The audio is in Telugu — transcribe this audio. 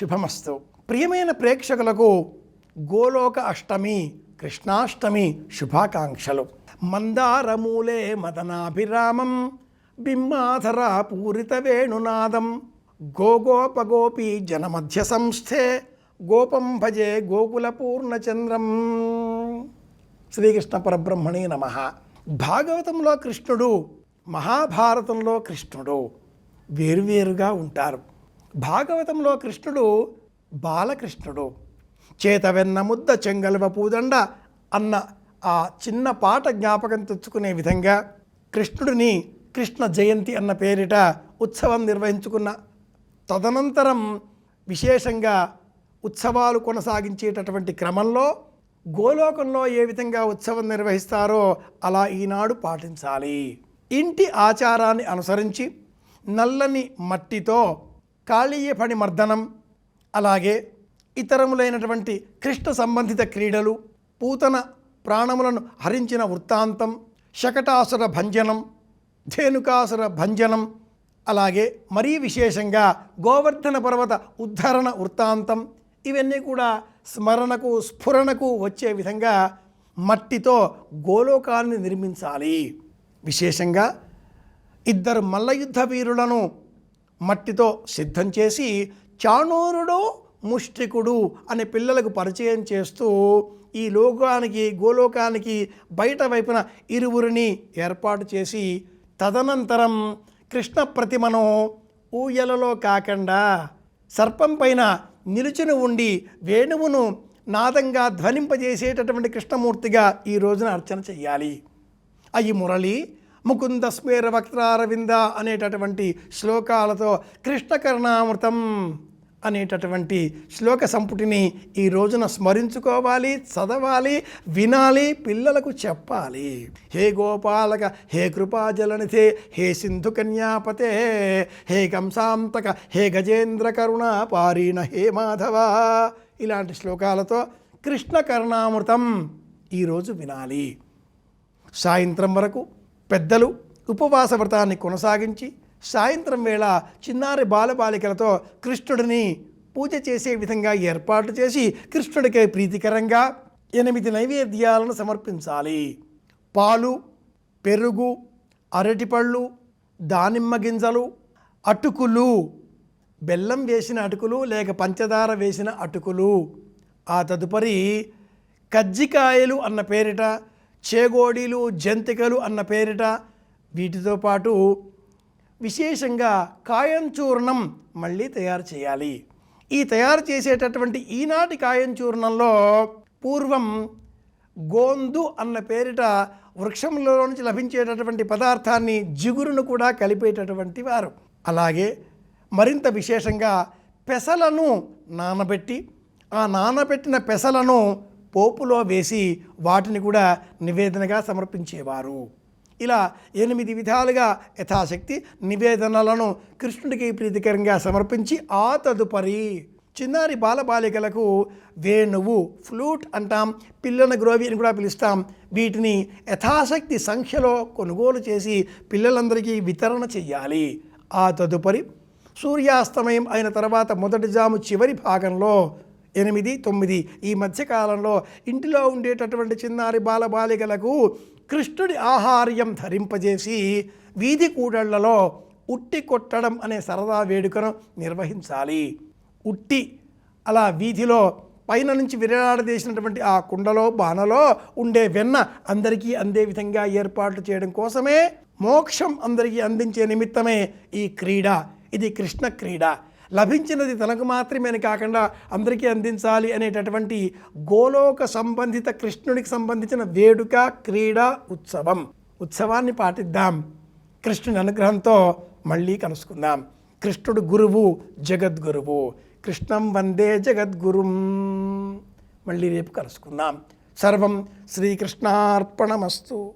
శుభమస్తు. ప్రియమైన ప్రేక్షకులకు గోలోక అష్టమి కృష్ణాష్టమి శుభాకాంక్షలు. మందారమూలే మదనాభిరామం బింబాధర పూరిత వేణునాదం గోగోపగోపి జనమధ్య సంస్థే గోపం భజే గోకుల పూర్ణచంద్రం శ్రీకృష్ణ పరబ్రహ్మణి నమ. భాగవతంలో కృష్ణుడు మహాభారతంలో కృష్ణుడు వేరువేరుగా ఉంటారు. భాగవతంలో కృష్ణుడు బాలకృష్ణుడు. చేతవెన్న ముద్ద చెంగల్వ పూదండ అన్న ఆ చిన్న పాట జ్ఞాపకం తెచ్చుకునే విధంగా కృష్ణుడిని కృష్ణ జయంతి అన్న పేరిట ఉత్సవం నిర్వహించుకున్న తదనంతరం విశేషంగా ఉత్సవాలు కొనసాగించేటటువంటి క్రమంలో గోలోకంలో ఏ విధంగా ఉత్సవం నిర్వహిస్తారో అలా ఈనాడు పాటించాలి. ఇంటి ఆచారాన్ని అనుసరించి నల్లని మట్టితో కాళీయ పని మర్దనం. అలాగే ఇతరములైనటువంటి కృష్ణ సంబంధిత క్రీడలు పూతన ప్రాణములను హరించిన వృత్తాంతం శకటాసుర భంజనం ధేనుకాసుర భంజనం అలాగే మరీ విశేషంగా గోవర్ధన పర్వత ఉద్ధరణ వృత్తాంతం. ఇవన్నీ కూడా స్మరణకు స్ఫురణకు వచ్చే విధంగా మట్టితో గోలోకాన్ని నిర్మించాలి. విశేషంగా ఇద్దరు మల్లయుద్ధ వీరులను మట్టితో సిద్ధం చేసి చాణూరుడు ముష్టికుడు అనే పిల్లలకు పరిచయం చేస్తూ ఈ లోకానికి గోలోకానికి బయట వైపున ఇరువురిని ఏర్పాటు చేసి తదనంతరం కృష్ణ ప్రతిమను ఊయలలో కాకుండా సర్పం పైన నిలుచుని ఉండి వేణువును నాదంగా ధ్వనింపజేసేటటువంటి కృష్ణమూర్తిగా ఈ రోజున అర్చన చెయ్యాలి. అయ్యి మురళి ముకుంద స్మేర వక్త్రారవింద అనేటటువంటి శ్లోకాలతో కృష్ణకర్ణామృతం అనేటటువంటి శ్లోక సంపుటిని ఈ రోజున స్మరించుకోవాలి చదవాలి వినాలి పిల్లలకు చెప్పాలి. హే గోపాలక హే కృపాజలనిధే హే సింధు కన్యాపతే హే కంసాంతక హే గజేంద్ర కరుణ పారీణ హే మాధవ. ఇలాంటి శ్లోకాలతో కృష్ణ కరుణామృతం ఈరోజు వినాలి. సాయంత్రం వరకు పెద్దలు ఉపవాస వ్రతాన్ని కొనసాగించి సాయంత్రం వేళ చిన్నారి బాలబాలికలతో కృష్ణుడిని పూజ చేసే విధంగా ఏర్పాటు చేసి కృష్ణుడికి ప్రీతికరంగా ఎనిమిది నైవేద్యాలను సమర్పించాలి. పాలు పెరుగు అరటిపళ్ళు దానిమ్మ గింజలు అటుకులు బెల్లం వేసిన అటుకులు లేక పంచదార వేసిన అటుకులు. ఆ తదుపరి కజ్జికాయలు అన్న పేరిట చేగోడీలు జంతికలు అన్న పేరిట వీటితో పాటు విశేషంగా కాయం చూర్ణం మళ్ళీ తయారు చేయాలి. ఈ తయారు చేసేటటువంటి ఈనాటి కాయం చూర్ణంలో పూర్వం గోందు అన్న పేరిట వృక్షంలో నుంచి లభించేటటువంటి పదార్థాన్ని జిగురును కూడా కలిపేటటువంటి వారు. అలాగే మరింత విశేషంగా పెసలను నానబెట్టి ఆ నానబెట్టిన పెసలను పోపులో వేసి వాటిని కూడా నివేదనగా సమర్పించేవారు. ఇలా ఎనిమిది విధాలుగా యథాశక్తి నివేదనలను కృష్ణుడికి ప్రీతికరంగా సమర్పించి ఆ తదుపరి చిన్నారి బాలబాలికలకు వేణువు ఫ్లూట్ అంటాం పిల్లల గ్రోవి అని కూడా పిలుస్తాం. వీటిని యథాశక్తి సంఖ్యలో కొనుగోలు చేసి పిల్లలందరికీ వితరణ చెయ్యాలి. ఆ తదుపరి సూర్యాస్తమయం అయిన తర్వాత మొదటి జాము చివరి భాగంలో ఎనిమిది తొమ్మిది. ఈ మధ్యకాలంలో ఇంటిలో ఉండేటటువంటి చిన్నారి బాలబాలికలకు కృష్ణుడి ఆహార్యం ధరింపజేసి వీధి కూడళ్ళలో ఉట్టి కొట్టడం అనే సరదా వేడుకను నిర్వహించాలి. ఉట్టి అలా వీధిలో పైన నుంచి విరలాడదేసినటువంటి ఆ కుండలో బాణలో ఉండే వెన్న అందరికీ అందే విధంగా ఏర్పాట్లు చేయడం కోసమే మోక్షం అందరికీ అందించే నిమిత్తమే ఈ క్రీడ. ఇది కృష్ణ క్రీడ. లభించినది తనకు మాత్రమే కాకుండా అందరికీ అందించాలి అనేటటువంటి గోలోక సంబంధిత కృష్ణుడికి సంబంధించిన వేడుక క్రీడ ఉత్సవం. ఉత్సవాన్ని పాటిద్దాం. కృష్ణుని అనుగ్రహంతో మళ్ళీ కలుసుకుందాం. కృష్ణుడు గురువు జగద్గురువు. కృష్ణం వందే జగద్గురుం. మళ్ళీ రేపు కలుసుకుందాం. సర్వం శ్రీకృష్ణార్పణమస్తు.